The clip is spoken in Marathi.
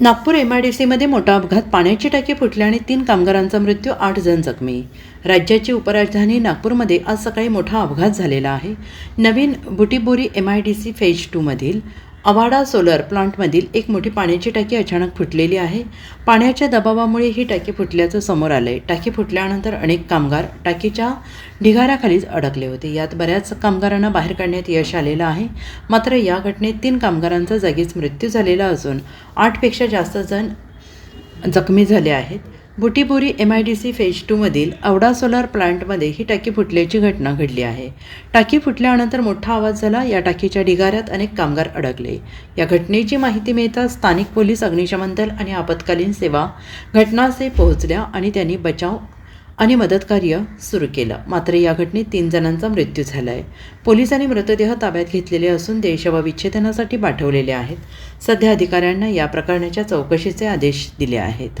नागपूर एम आय डी सीमध्ये मोठा अपघात पाण्याची टाकी फुटल्याने तीन कामगारांचा मृत्यू आठ जण जखमी. राज्याची उपराजधानी नागपूरमध्ये आज सकाळी मोठा अपघात झालेला आहे. नवीन Butibori M I D C phase टूमधील Avaada solar प्लांटमधील एक मोठी पाण्याची टाकी अचानक फुटलेली आहे. पाण्याच्या दबावामुळे ही टाकी फुटल्याचं समोर आलं आहे टाकी फुटल्यानंतर अनेक कामगार टाकीच्या ढिगाऱ्याखालीच अडकले होते. यात बऱ्याच कामगारांना बाहेर काढण्यात यश आलेलं आहे. मात्र या घटनेत तीन कामगारांचा जागीच मृत्यू झालेला असून आठपेक्षा जास्त जण जखमी झाले आहेत. Butibori M I D C phase टूमधील Avaada solar प्लांटमध्ये ही टाकी फुटल्याची घटना घडली आहे. टाकी फुटल्यानंतर मोठा आवाज झाला. या टाकीच्या ढिगाऱ्यात अनेक कामगार अडकले. या घटनेची माहिती मिळताच स्थानिक पोलीस अग्निशमन दल आणि आपत्कालीन सेवा घटनास्थळी पोहोचल्या आणि त्यांनी बचाव आणि मदतकार्य सुरू केलं. मात्र या घटनेत तीन जणांचा मृत्यू झाला आहे पोलिसांनी मृतदेह ताब्यात घेतलेले असून देशवविच्छेदनासाठी पाठवलेले आहेत. सध्या अधिकाऱ्यांना या प्रकरणाच्या चौकशीचे आदेश दिले आहेत.